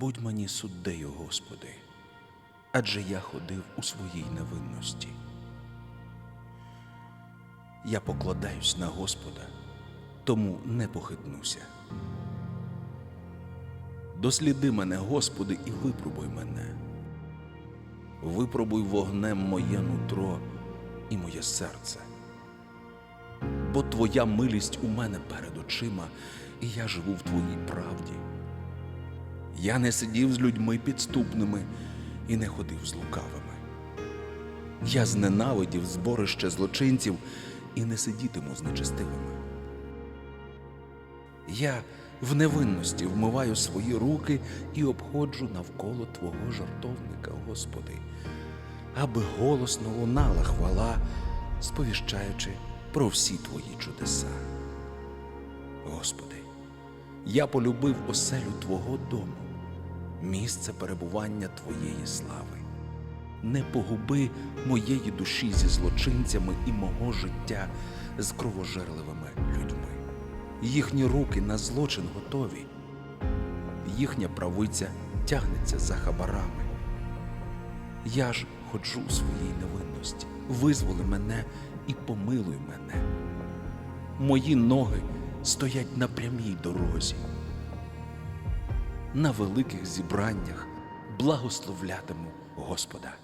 Будь мені суддею, Господи, адже я ходив у своїй невинності. Я покладаюсь на Господа, тому не похитнуся. Досліди мене, Господи, і випробуй мене. Випробуй вогнем моє нутро і моє серце. Бо Твоя милість у мене перед очима, і я живу в Твоїй правді. Я не сидів з людьми підступними і не ходив з лукавими. Я зненавидів зборище злочинців і не сидітиму з нечестивими. Я в невинності вмиваю свої руки і обходжу навколо Твого жартовника, Господи, аби голосно лунала хвала, сповіщаючи про всі Твої чудеса. Господи, я полюбив оселю Твого дому, місце перебування Твоєї слави. Не погуби моєї душі зі злочинцями і мого життя з кровожерливими людьми. Їхні руки на злочин готові, їхня правиця тягнеться за хабарами. Я ж ходжу у своїй невинності, визволи мене і помилуй мене. Мої ноги стоять на прямій дорозі. На великих зібраннях благословлятиму Господа.